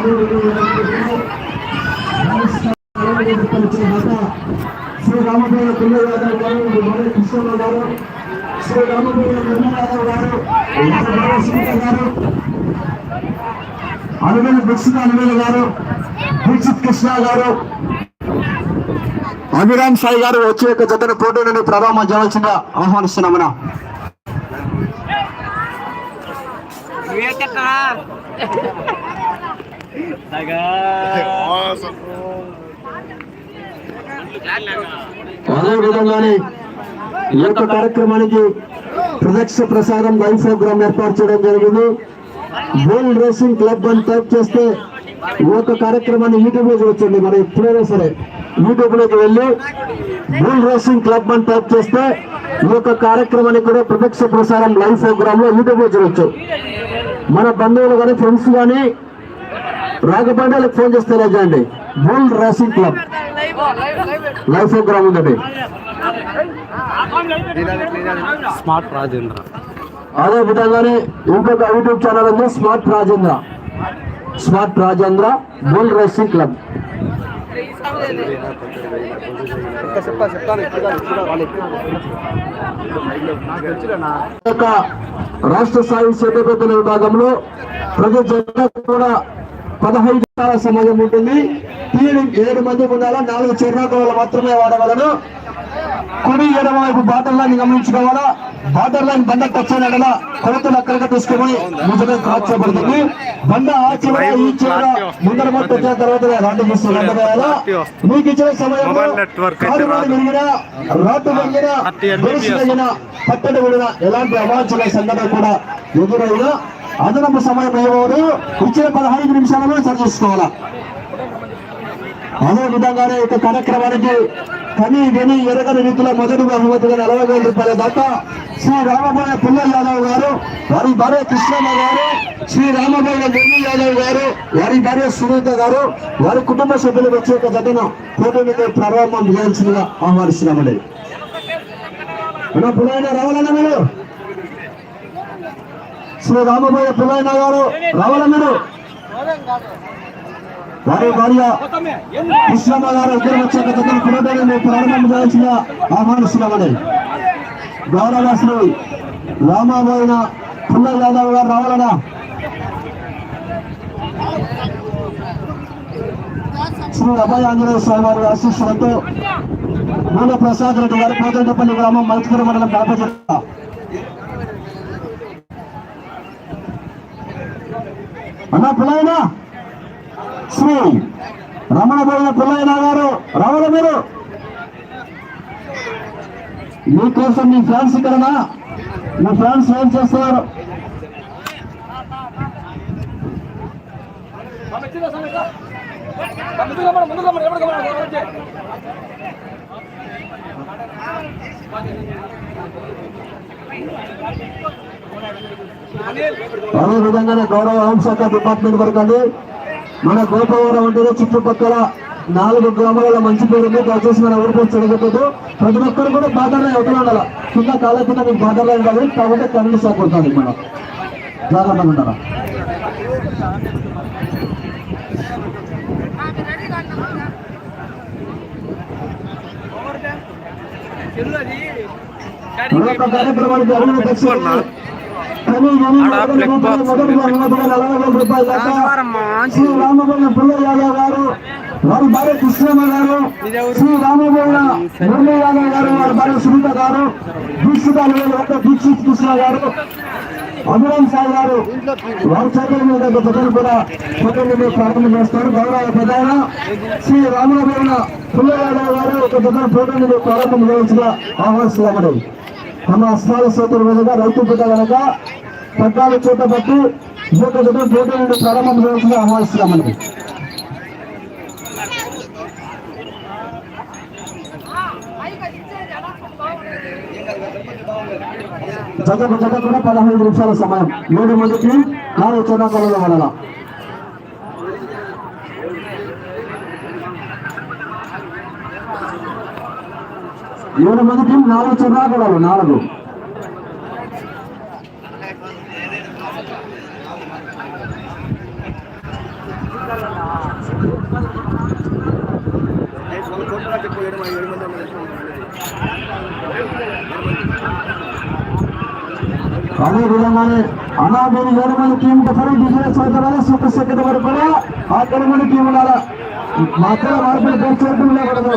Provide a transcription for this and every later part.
శ్రీ రామదేవ పిల్ల గారు మొదటి గారు శ్రీ రామదేవ గారు గారు అనువేల అనువేల గారు దీక్షిత్ కృష్ణ గారు అభిరామ్ సాయి గారు వచ్చే యొక్క జతను పోటీ నుండి ప్రారంభం చేయవలసిందిగా ఆహ్వానిస్తున్నామన్నా అదే అదేవిధంగానే ఈ యొక్క కార్యక్రమానికి ప్రదక్ష ప్రసారం లైవ్ ప్రోగ్రామ్ ఏర్పాటు చేయడం జరిగింది. బోల్ రేసింగ్ క్లబ్ అని టైప్ చేస్తే ఈ యొక్క కార్యక్రమాన్ని యూట్యూబ్లో చూడొచ్చండి మరి ఎప్పుడైనా సరే యూట్యూబ్లోకి వెళ్ళి బుల్ రేసింగ్ క్లబ్ అని టైప్ చేస్తే ఈ యొక్క కార్యక్రమాన్ని కూడా ప్రత్యక్ష ప్రసారం లైవ్ ప్రోగ్రామ్లో యూట్యూబ్లో చూడొచ్చు మన బంధువులు కానీ ఫ్రెండ్స్ కానీ రాగబండాలకు ఫోన్ చేస్తే లేదండి bull racing club. Live program ఉందండి. స్మార్ట్ రాజేంద్ర. అదే విధంగానే ఇంకొక యూట్యూబ్ ఛానల్ ఉంది smart Rajendra. Smart Rajendra bull racing club. రాష్ట్ర స్థాయి సేతపేతల విభాగంలో ప్రతి కూడా పదహైదు సమయం ఉంటుంది. తీరు ఏడు మంది ఉండాలా? నాలుగు చిరునాకోలు మాత్రమే వాడగలరు కుడి ఎడమ వైపు బాటర్ లైన్ గమనించుకోవాలా? బాటర్ లైన్ బండ టచ్ అయిన కొలతలు అక్కడికి తీసుకుని ముందుగా క్రాస్ చేయబడుతుంది బండ ఆ చివర ఈ చివర ముందర మొత్తం వచ్చిన తర్వాత రాడ్డు వేయాలా? మీకు ఇచ్చిన సమయంలో రాడ్డు. వెలిగినా పట్టడి ఎలాంటి అవాంఛనీయ సంఘటన కూడా ఎదురైనా అదనపు సమయం ఇవ్వదు ఇచ్చిన పదహైదు నిమిషాలలో సరి చేసుకోవాలా? అదే విధంగానే ఇక కార్యక్రమానికి కని విని ఎరగని రీతిలో మొదటి బహుమతిగా నలభై వేల రూపాయల దాకా శ్రీ రామబోయ పుల్ల యాదవ్ గారు వారి భార్య కృష్ణమ్మ గారు శ్రీ రామబోయ నిర్మి యాదవ్ గారు వారి భార్య సునీత గారు వారి కుటుంబ సభ్యులు వచ్చే ఒక జతను పోటీని ప్రారంభం చేయాల్సిందిగా ఆహ్వానిస్తున్నామండి. పులైన రావాలన్నా మీరు? శ్రీ రామబోయ పుల్లయ్య గారు రావాలన్నారు వారి భార్య కృష్ణమ్మ గారు ఇద్దరు వచ్చాక దగ్గర పురోగతి ప్రారంభం చేయాల్సిందిగా ఆహ్వానిస్తున్నామని గౌరవ శ్రీ రామబోయిన పుల్లయ్య యాదవ్ గారు రావాలనా శ్రీ అభయ ఆంజనేయ స్వామి వారి ఆశీస్సులతో మూల ప్రసాద్ రెడ్డి గారు పోతండపల్లి గ్రామం మైత్రి మండలం దాప అన్న పుల్లయ్యనా శ్రీ రమణబోయిన పుల్లయ్య గారు రావాల మీరు. మీకోసం మీ ఫ్యాన్స్ ఇక్కడనా? మీ ఫ్యాన్స్ ఏం చేస్తున్నారు? Thank you. అదే విధంగానే గౌరవ హోంశాఖ డిపార్ట్మెంట్ వరకు అండి. మన గోపవరం అంటే చుట్టుపక్కల నాలుగు గ్రామాలలో మంచి పేరు ఉంది. దయచేసి మన ఊరికి చెడగొట్టదు ప్రతి ఒక్కరు కూడా లైన్ ఒకటి ఉండాలి? కింద కాల కింద మీకు లైన్ కాదు కాబట్టి కరెంట్ షాక్ కొడుతుంది మనం జాగ్రత్తగా ఉంటారా మరొక ఆడ black box శ్రీ రామబోయిన పుల్ల యాదవ్ గారు వారి భార్య కృష్ణమ్మ గారు శ్రీ రామబోయిన మురళీ యాదవ్ గారు వారి భార్య సునీత గారు దీక్షిత వద్ద దీక్షిత్ కృష్ణ గారు అభిరామ్ సాయి గారు వారి చేతుల మీద ఒక కూడా ఫోటోలు మీద ప్రారంభం చేస్తారు గౌరవ ప్రధాన శ్రీ రామబోయిన పుల్ల యాదవ్ గారు ఒక జతను ఫోటోలు ప్రారంభం చేయవలసిన ఆహ్వానిస్తున్నామని తమ అస్త్రాల సోదరు మీదుగా రైతు బిడ్డ కనుక పద్నాలుగు చోట్ల బట్టి ఈ యొక్క పోటీ నుండి ప్రారంభం చేయవలసిందిగా ఆహ్వానిస్తున్నామండి. జతకు జత కూడా పదహైదు నిమిషాల సమయం. ఏడు మందికి నాలుగు చిన్నకలలో వలన. ఏడు మందికి నాలుగు చిన్నకలలు నాలుగు. అదే విధంగానే అనాథని ఏడు మంది టీం ఫరీ డిఫరెన్స్ అవుతారా సూపర్ సెకండ్ వరకు కూడా ఆ తెలుగు టీం ఉండాలా? మాత్రం మార్పులు పేరు లేకూడదు.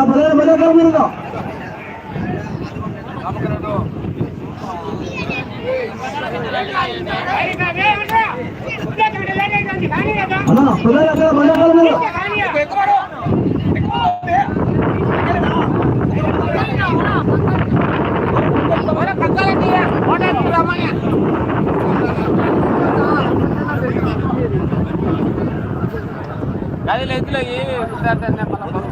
అలా పదే పదే కాదు మీరు అన్నా పదే అక్కడ పదే కాదు మీరు ఎవరైనా ఈ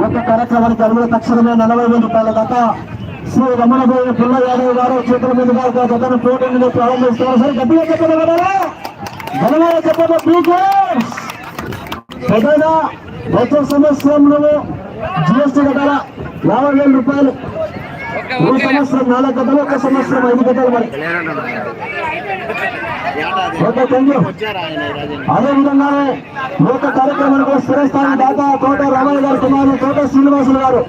యొక్క కార్యక్రమానికి అడుగుల తక్షణమే నలభై వేల రూపాయల దాకా శ్రీ రమణబోయిన పిల్ల యాదవ్ గారు చేతుల మీదుగా ఒక జతను పోటీని ప్రారంభిస్తారు సరే గట్టిగా చెప్పండి బలమైన చెప్పండి. పీకే పెద్దగా వచ్చే సంవత్సరంలో జిఎస్టీ కట్టాల యాభై వేల రూపాయలు. ఈ సంవత్సరం నాలుగు గంటలు ఒక సంవత్సరం ఐదు గంటలు మరి. ఓకే థ్యాంక్ యూ అదే విధంగానే ఈ యొక్క కార్యక్రమానికి స్థిరస్థాయి దాత తోట రామయ్య గారు కుమారులు తోట శ్రీనివాసులు గారు.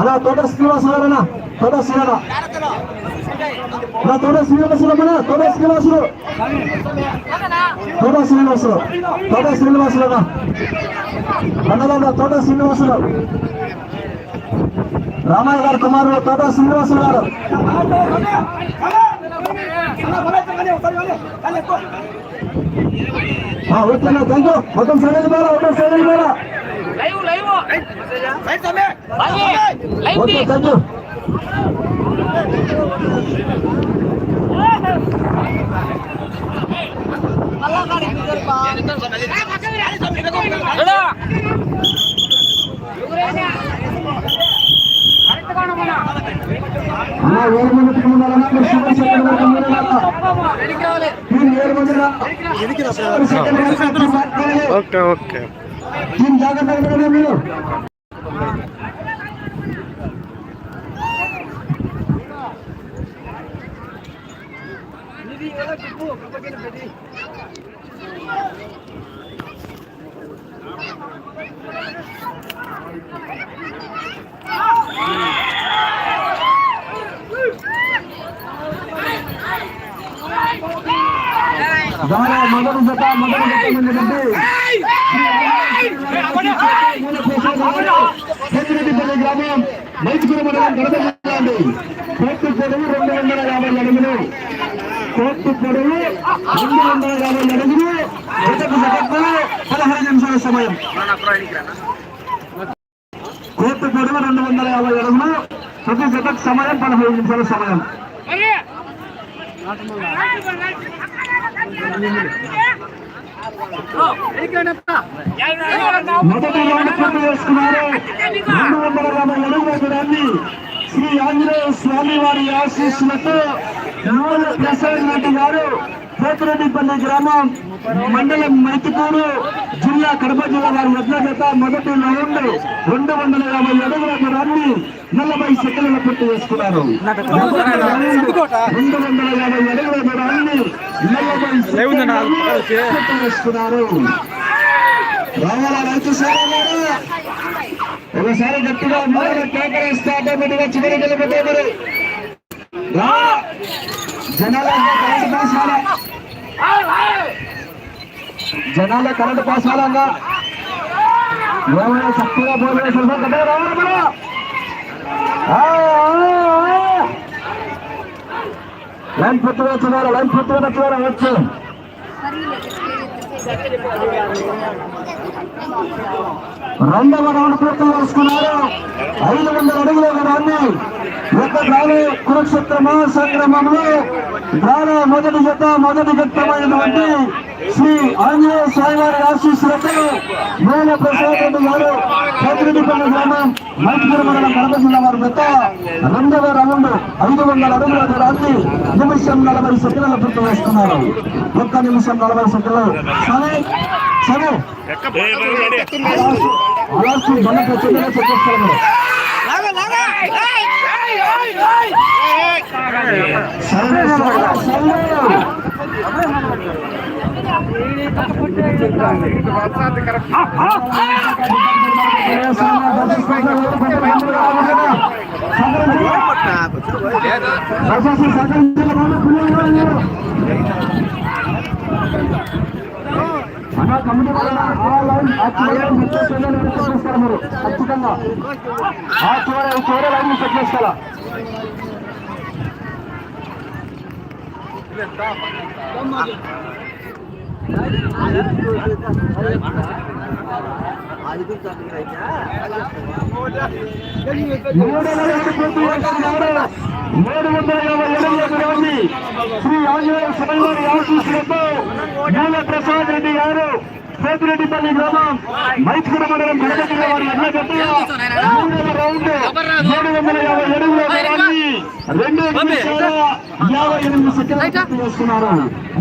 అలా తోట శ్రీనివాసులు గారేనా? తోట శ్రీన నా తోట శ్రీనివాసులు అమ్మనా తోట శ్రీనివాసులు. తోట శ్రీనివాసులు. తోట శ్రీనివాసులు అన్నదా తోట శ్రీనివాసులు. రామయ్య గారు కుమారుడు తోట శ్రీనివాసులు గారు. ఆ, ఓకేనా థ్యాంక్ యూ మొత్తం సైలెంట్ మేళ మొత్తం silent Mela live live okay thank you అలా ఏడు మంది టీం ఉండాలన్నా మీరు సూపర్ సెకండ్ వరకు మీరు ఉండాలా? టీం ఏడు మంది. Okay okay. జాగ్రత్తగా మీరు మొదటి జత మొదటి గ్రామం మైచుకుల మండలం అండి కోర్టు పొడవు రెండు వందల యాభై అడుగులు. కోర్టు పొడవు రెండు వందల యాభై అడుగులు. జతకు జతకు పదహారు నిమిషాల సమయం. కోర్టు పొడవు రెండు వందల యాభై అడుగులు. ప్రతి జతకు సమయం పదహైదు నిమిషాల సమయం. మొదటి రౌండ్ పూర్తి చేసుకున్నారు రెండు వందల యాభై అడుగుల దూరాన్ని శ్రీ ఆంజనేయ స్వామి వారి ఆశీస్సులతో మూల ప్రసాద్ రెడ్డి గారు పోతిరెడ్డిపల్లి గ్రామం మండలం మైతుకూరు జిల్లా కడప జిల్లా వారి వద్ద జత మొదటి రౌండ్ రెండు వందల యాభై అడుగుల దూరాన్ని నలభై సెకండ్ల పూర్తి చేసుకున్నారు. రెండు వందల యాభై అడుగుల దూరాన్ని నలభై సెకండ్ల పూర్తి చేసుకున్నారు. రావాలా రైతు సేవలు ఒకసారి గట్టిగా మొదలు కేకరేస్తే ఆటోమేటిక్గా చివరి గెలిపోతే మరి జనాల కరెంట్ పాస్ జనాల కరెంట్ పాస్ ఏమైనా చక్కగా బోల్ వేసిన రావాలి మనం. లైన్ పూర్తిగా వచ్చినారు లైన్ పూర్తిగా వచ్చినారు వచ్చు. రెండవ రౌండ్ పూర్తి చేసుకున్నారు. ఐదు వందల అడుగుల దాన్ని. ఒక గాలి కురుక్షేత్ర మహాసంగ్రామంలో గాలి మొదటి జత మొదటి ఘట్టమైనటువంటి శ్రీ ఆంజనేయ స్వామివారి ఆశీస్సులతో మూల ప్రసాద్ రెడ్డి గారు కోతిరెడ్డిపల్లి గ్రామం మైత్రి మండలం కడప జిల్లా వారి జత రెండవ రౌండ్ ఐదు వందల అడుగుల దూరాన్ని నిమిషం నలభై సెకండ్ల పూర్తి వేస్తున్నారు ఒక్క నిమిషం నలభై సెకండ్లు. సరే సరే. అలాంటి బండ ప్రత్యేకంగా చెప్పేస్తారు అన్న కమిటీ వల్ల మీరు ఖచ్చితంగా ఆ చివర లైన్ సెట్ చేసుకోవాలా మూడు వందల యాభై ఎనిమిది మంది శ్రీ ఆంజనేయ స్వామివారి ఆశీస్సులతో మూల ప్రసాద్ రెడ్డి గారు సేతురెడ్డిపల్లి గ్రామం మైత్రి మండలం కడప జిల్లా వారి జత మూడవ రౌండ్ మూడు వందల యాభై అడుగుల దూరాన్ని రెండు నిమిషాల యాభై ఎనిమిది సెకండ్లు పూర్తి చేస్తున్నారు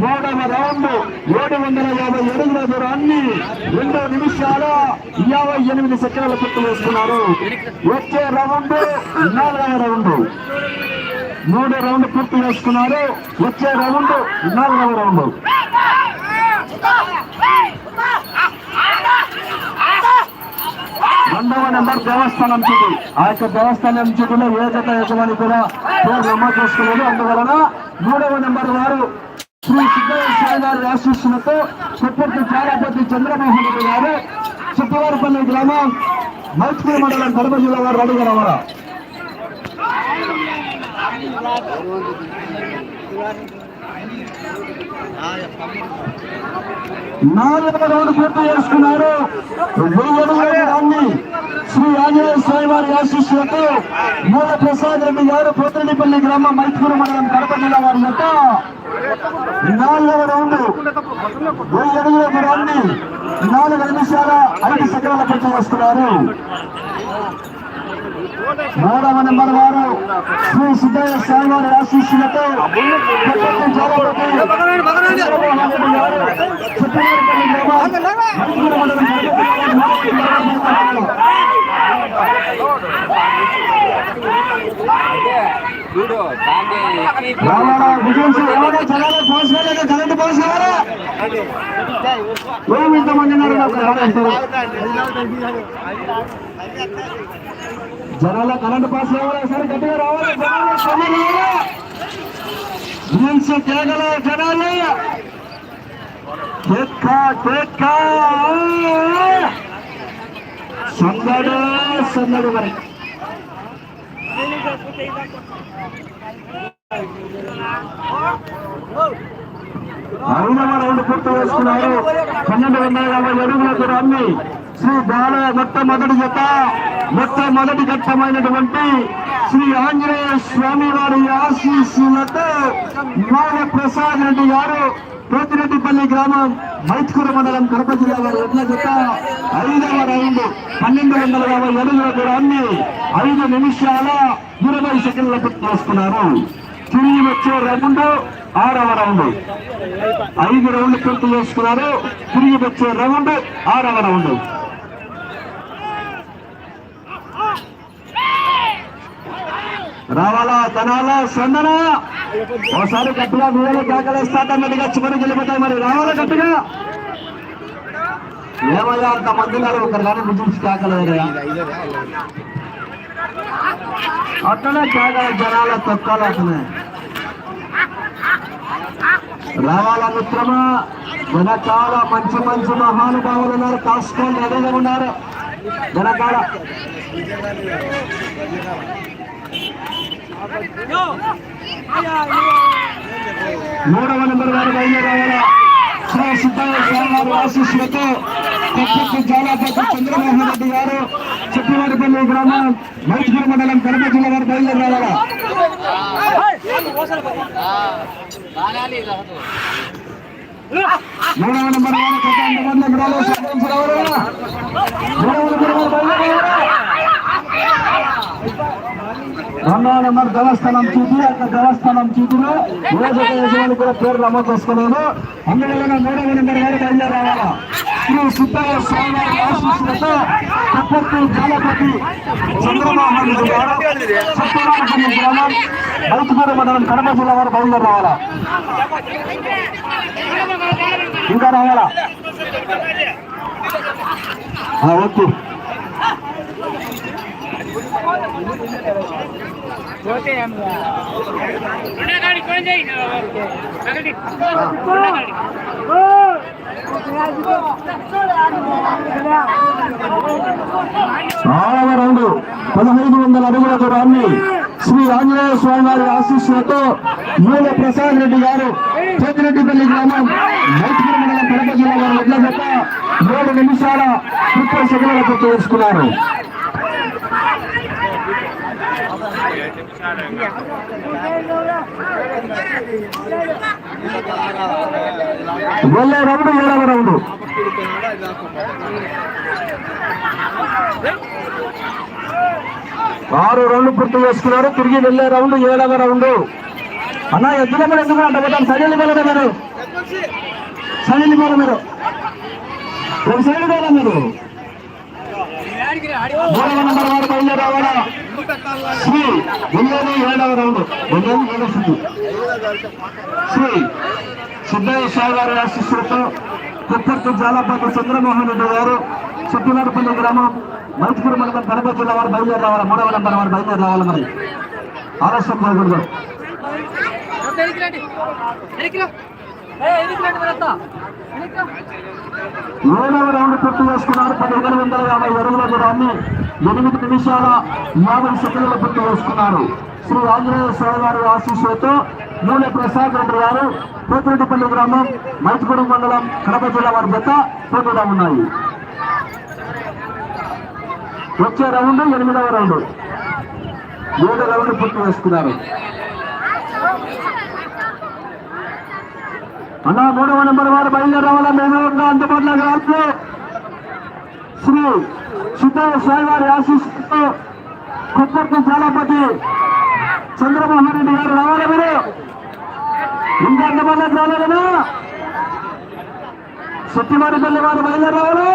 మూడవ రౌండ్ ఏడు వందల యాభై అడుగుల దూరాన్ని రెండు నిమిషాల యాభై ఎనిమిది సెకండ్లు పూర్తి చేస్తున్నారు వచ్చే రౌండ్ నాలుగవ రౌండ్. మూడు రౌండ్ పూర్తి చేసుకున్నారు. వచ్చే రౌండ్ నాలుగవ రౌండ్. రెండవ నెంబర్ దేవస్థానం చుట్టూ ఆ యొక్క దేవస్థానం చుట్టూలో ఏ జత యజమాని కూడా పేరు నమోదు చేసుకోలేదు. అందువలన మూడవ నెంబర్ వారు శ్రీ సిద్ధేశ్వర గారి ఆశీస్సులతో కొప్పటి చాలాపతి చంద్రమోహన్ రెడ్డి గారు చుట్టువారిపల్లి గ్రామం మైత్రి మండలం కడప జిల్లా వారు అడుగు రావాలా నాలుగు రౌండ్ పూర్తి చేసుకున్నారు. వెయ్యి అడుగుల దూరాన్ని శ్రీ ఆంజనేయ స్వామి వారి ఆశీస్సులతో మూల ప్రసాద్ రెడ్డి గారు పోతిరెడ్డిపల్లి గ్రామం మైత్కూరు మండలం కడప జిల్లా వారి యొక్క నాలుగవ రౌండ్ వెయ్యి అడుగుల దూరాన్ని నాలుగు నిమిషాల ఐదు సెకండ్ల పూర్తి వస్తున్నారు మూడవ నెంబర్ వారు శ్రీ సిద్ధయ్య స్వామి వారి ఆశీస్సులతో కొప్పటి ఏమి ఇంతమంది ఉన్నారు? జనాల కరెంట్ పాస్ కావాలా సరే గట్టిగా రావాలి. జనాలు సమ్మె కేగల జనాలు. కేక్క కేక్క సందడు సందడు మరి. అవునమ్మ రౌండ్ పూర్తి వేసుకున్నారు పన్నెండు వందల యాభై అడుగులకు రమ్మి. శ్రీ బాల మొట్టమొదటి జత మొట్టమొదటి ఘట్టమైనటువంటి శ్రీ ఆంజనేయ స్వామి వారి ఆశీస్సులతో మాల ప్రసాద్ రెడ్డి గారు పోతిరెడ్డిపల్లి గ్రామం మైత్కూర మండలం కడప జిల్లా వారి ఎడ్ల జత ఐదవ రౌండ్ పన్నెండు వందల యాభై అడుగుల దూరాన్ని ఐదు నిమిషాల ఇరవై సెకండ్ల పూర్తి చేసుకున్నారు. తిరిగి వచ్చే రౌండ్ ఆరవ రౌండ్. ఐదు రౌండ్ పూర్తి చేసుకున్నారు. తిరిగి వచ్చే రౌండ్ ఆరవ రౌండ్. రావాలా తనాలా సందన ఒకసారి గట్టిగా మీరు కేకలేస్తాటన్నట్టుగా చివరికి వెళ్ళిపోతాయి మరి. రావాలా గట్టిగా? ఏమయ్యా అంత మంది ఉన్నారు ఒకరు కానీ బిజినెస్ కేకలేదయ్యా అట్లనే కేకల జనాల తొక్కాలి అట్లనే. రావాల మిత్రమా? వెనకాల మంచి మంచి మహానుభావులు ఉన్నారు. కాసుకోండి రెడీగా ఉన్నారు. వెనకాల. మూడవ నెంబర్ వారు బయలుదేరావాల శ్రీ సిద్ధయ్య స్వామి ఆశీస్సులతో కొప్పటి జాలాపతి చంద్రమోహన్ రెడ్డి గారు చెప్పివారిపల్లి గ్రామం మైత్రి మండలం కడప జిల్లా వారు బయలుదేరావాలా మూడవ నెంబర్ వారు కొత్త మంది విడాలో సాధించగలరా మూడవ నెంబర్ వారు బయలుదేరారా రంగారాయణ గారి దేవస్థానం చూసి అక్కడ దేవస్థానం చూసిన నియోజక యజమాని కూడా పేరు నమోదు చేసుకున్నాను అందువలన మేడం నెంబర్ గారు బయలుదేరావాలా శ్రీ సిద్ధయ్య స్వామి ఆశీస్సులతో కుప్పత్తి జాలపతి చంద్రమోహన్ రెడ్డి గారు సత్యనారాయణ గ్రామం బయటపూడి మండలం కడప జిల్లా వారు బయలుదేరి రావాలా ఇంకా రావాలా? ఓకే. ఆరవ రౌండ్ పదహైదు వందల అడుగుల దూరాన్ని శ్రీ ఆంజనేయ స్వామి వారి ఆశీస్సులతో మూల ప్రసాద్ రెడ్డి గారు చేతిరెడ్డిపల్లి గ్రామం మైత్రి మండలం కడప జిల్లా వారి ఎడ్ల జత మూడు నిమిషాల ముప్పై సెకండ్ల పూర్తి చేసుకున్నారు వెళ్ళే రౌండ్ ఏడవ రౌండ్ ఆరు రౌండ్లు పూర్తి చేసుకున్నారు తిరిగి వెళ్ళే రౌండ్ ఏడవ రౌండ్ అన్న ఎద్దుల మీద ఎందుకు అంట పోతాం సైడ్ పోలే మీరు సైడ్ పోలే మీరు ఒక సైడ్ పోలే మీరు మూడవ నంబర్ వారు బయలుదేరావాలా శ్రీ వెళ్ళేది ఏడవ రౌండ్ వెళ్ళేది ఏడవ సిద్ధు శ్రీ సిద్ధయ్య స్వామి గారి ఆశిస్సులతో కుప్పర్తి జాలపాటి చంద్రమోహన్ రెడ్డి గారు సత్యనారపల్లి గ్రామం మైత్పూర్ మండలం కడప జిల్లా వారు బయలుదేరి రావాలి మూడవ నెంబర్ వారు బయలుదేరి రావాలి మరి ఆలస్యం పోకూడదు ఏడవ రౌండ్ పూర్తి చేసుకున్నారు పదిహేను వందల యాభై అడుగుల దూరాన్ని ఎనిమిది నిమిషాల యాభై సెకండ్లు పూర్తి చేసుకున్నారు శ్రీ ఆంజనేయ స్వామి గారి ఆశీస్సులతో నూనె ప్రసాద్ రెడ్డి గారు పోతిరెడ్డిపల్లి గ్రామం మైతుగూడెం మండలం కడప జిల్లా వారి జత పోటీగా ఉన్నాయి. వచ్చే రౌండ్ ఎనిమిదవ రౌండ్. ఏడు రౌండ్ పూర్తి చేసుకున్నారు అన్న మూడవ నెంబర్ వారు బయలుదేరవాలా మేము మేఘంగా అందుబాటులో శ్రీ సిద్ధయ్య స్వామి వారి ఆశీస్సుతో కుప్పర్తి చాలాపతి చంద్రమోహన్ రెడ్డి గారు రావాలా మీరు ఇంకా అందుబాటులోకి రాలేదనా సత్యవారి పల్లి వారు బయలుదేరి రావాలా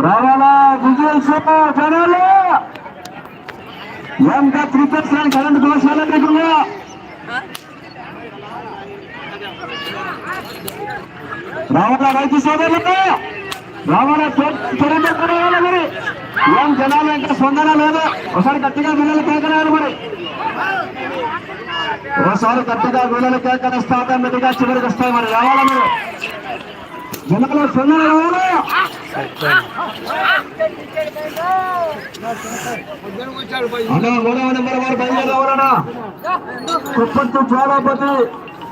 రావాలా విజయ్ జనాలు ఎంత త్రిపర్సెంట్ కరెంట్ దోషాలు రావాలా రైతు సోదరులకు రావాలా కరెంట్ మరి. ఏం జనాలు అంటే స్పందన లేదు. ఒకసారి గట్టిగా పిల్లలు కేకరాలు మరి. ఒకసారి గట్టిగా పిల్లలు కేకరిస్తే ఆటోమేటిక్గా చివరికి వస్తాయి మరి. రావాలా మీరు? జనాలు స్పందన రావాలి? అన్నా మూడవ నెంబర్ వారు బయలుదేరి కుప్పత్తు జ్వాలాపతి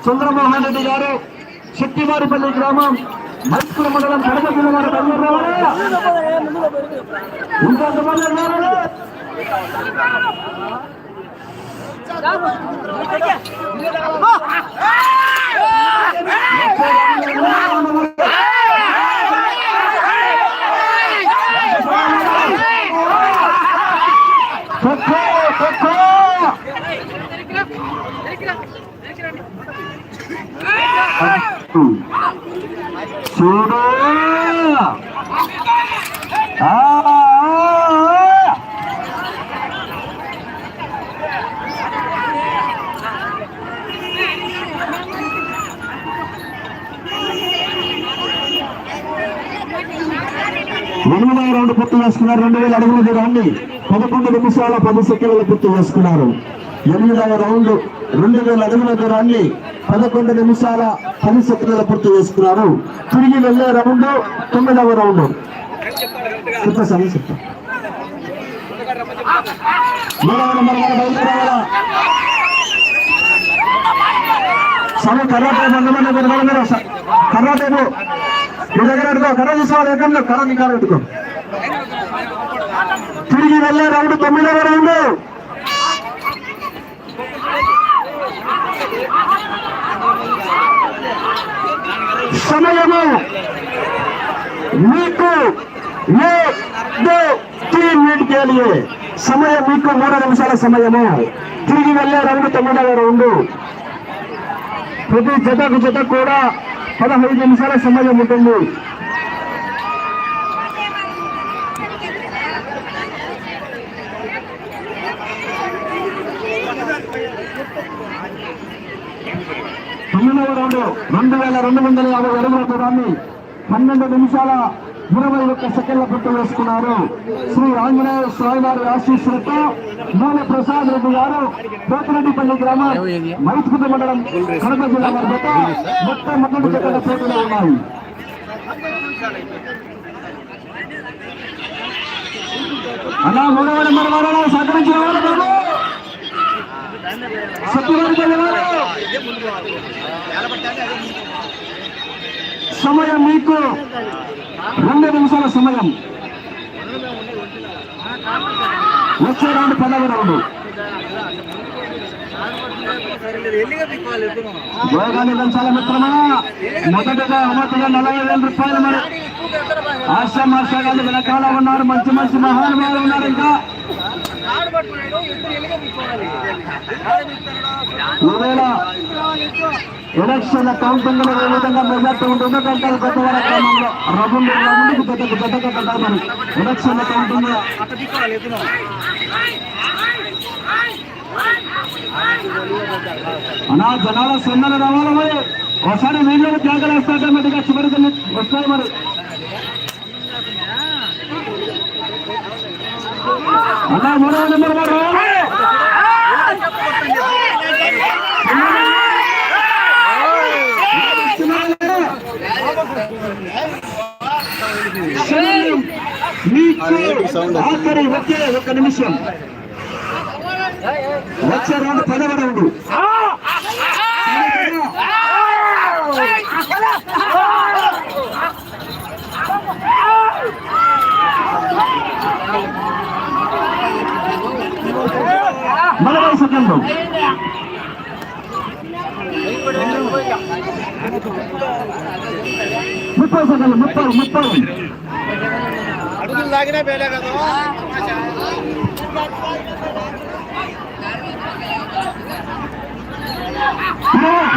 చంద్రమోహన్ రెడ్డి గారు. శక్తివారిపల్లి గ్రామం మైత్రి మండలం కడప జిల్లా వారు బయలుదేరి రావాలా ఇంకా బయలుదేరి చూడు. ఎనిమిదవ రౌండ్ పూర్తి చేసుకున్నారు. రెండు వేల అడుగుల దూరాన్ని పదకొండు నిమిషాల పది సెకండ్లు పూర్తి చేసుకున్నారు. ఎనిమిదవ రౌండ్ రెండు వేల అడుగుల దూరాన్ని పదకొండు నిమిషాల పది సెకండ్ల పూర్తి చేసుకున్నారు. తిరిగి వెళ్ళే రౌండ్ తొమ్మిదవ రౌండ్. చెప్తా సార్ చెప్తా సరే కర్రాటే మందమంది మీరు కర్రాటేపు మీ దగ్గర పెట్టుకో కర్ర తీసుకోవాలి ఎక్కడ కర్ర నీ కారు పెట్టుకో. తిరిగి వెళ్ళే రౌండ్ తొమ్మిదవ రౌండ్. సమయము మీకు ఏ దో తీన్ మినిట్ के लिए సమయం మీకు మూడు నిమిషాల సమయము తిరిగి వెళ్ళే రౌండ్ తొమ్మిదవ రౌండ్ ప్రతి జతకు జత కూడా పదహైదు నిమిషాల సమయం ఉంటుంది వేల రెండు వందల యాభై అడుగుల దూరాన్ని పన్నెండు నిమిషాల ఇరవై ఒక్క సెకండ్ల పట్టు వేసుకున్నారు. శ్రీ ఆంజనేయ స్వామి వారి ఆశీస్సులతో మూల ప్రసాద్ రెడ్డి గారు పోతిరెడ్డిపల్లి గ్రామం మైత్కుట మండలం కడప జిల్లా వారి జత మొత్తం మొదటి జతల పోటీలో ఉన్నాయి. అలా మూడవ నెంబర్ వారు సహకరించిన వారు సమయం మీకు రెండు నిమిషాల సమయం. వచ్చే రౌండ్ పదవి రౌండ్. యోగాన్ని పెంచాల మిత్రమా? మొదటగా మొదటిగా నలభై వేల రూపాయలు మరి. ఆశా మాషాగాళ్ళు వెనకాల ఉన్నారు మంచి మంచి మహానుభావులు ఉన్నారు ఇంకా. ఎలక్షన్ కౌంటింగ్లో ఏ విధంగా మెజార్టీ ఉంటుందో గంటల కొత్తవాడ క్రమంలో రఘుండు రఘుండుకు జతకు జతకు కట్టాలి మరి ఎలక్షన్ కౌంటింగ్లో అనా జనాల స్పందన రావాలి మరి. ఒకసారి వీళ్ళు త్యాగాలు వేస్తాక మెట్టుగా చివరికి వస్తాయి మరి. అన్నా మూడవ నెంబర్ వారు మీకు ఆఖరి ఒకే ఒక నిమిషం. వచ్చే రెండు పదవ రౌండ్. నలభై సెకండ్లు ముప్పై సెకండ్లు ముప్పై ముప్పై అడుగులు లాగినా పేలే కదా సమయం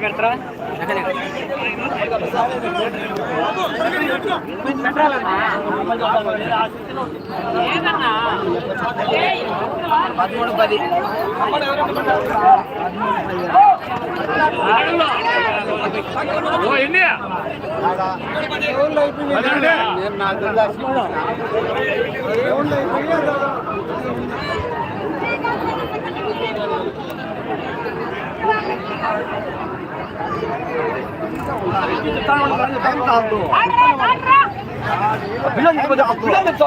పెడతారా పదమూడు పది ఓ ఎన్ని నేను నాకు తెలిసి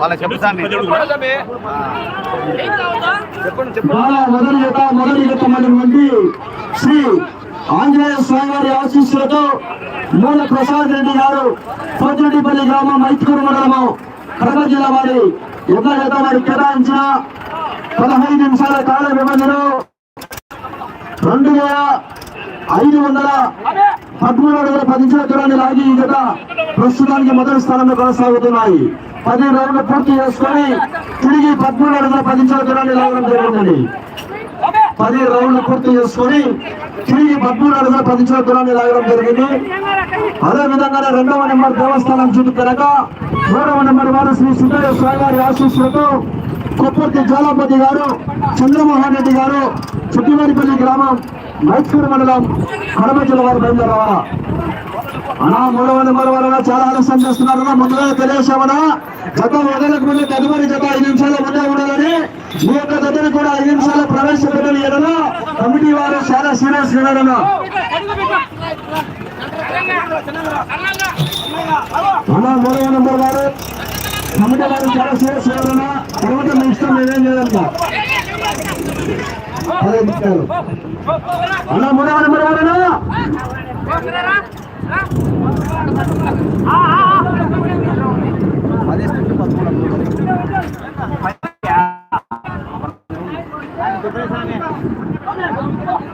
వాళ్ళ చెప్తాను చెప్పండి మొదటి మొదటి శ్రీ ఆంజనేయ స్వామి వారి ఆశీస్సులతో మూల ప్రసాద్ రెడ్డి గారు పోతిరెడ్డిపల్లి గ్రామం మైత్కూరు మండలము కడప జిల్లా వారి యుద్ధ జత కేటాయించిన పదహైదు నిమిషాల కాల వ్యవధిలో రెండు వేల ఐదు వందల పదమూడు అడుగుల పది నిమిషాల దూరాన్ని లాగి ఈ జత ప్రస్తుతానికి మొదటి స్థానంలో కొనసాగుతున్నాయి. పది రౌండ్లు పూర్తి చేసుకొని తిరిగి పదమూడు అడుగుల పది నిమిషాల దూరాన్ని లాగడం జరుగుతుంది పది రౌండ్లు పూర్తి చేసుకుని తిరిగి పదమూడు అడుగుల పది నిమిషాల దూరాన్ని లాగడం జరిగింది. అదే విధంగా రెండవ నెంబర్ దేవస్థానం చుట్టూ తిరగ మూడవ నెంబర్ వారు శ్రీ సుందర స్వామి వారి ఆశీస్సులతో కొప్పర్తి జాలాపతి గారు చంద్రమోహన్ రెడ్డి గారు చుట్టివారిపల్లి గ్రామం మైత్కూరు మండలం కడమ జిల్లా వారు బయలుదేరవాలా మూడవ నెంబర్ వలన చాలా ఆలస్యం చేస్తున్నారు. ముందుగా తెలియసామనా గత వదలకు ముందు తదుపరి జత ఐదు నిమిషాలు ముందే ఉండాలని ఈ యొక్క జతని కూడా ఐదు నిమిషాలు ప్రవేశపెట్టని ఎడలో కమిటీ వారు చాలా సీరియస్ ఉన్నారన్నా అలా మూడవ నెంబర్ గారు కమిటీ వారు చాలా సీరియస్ ఎవరైనా తర్వాత మీ ఇష్టం నేనేం చేయాలి అదే ఇచ్చారు అలా మూడవ నెంబర్ Adesso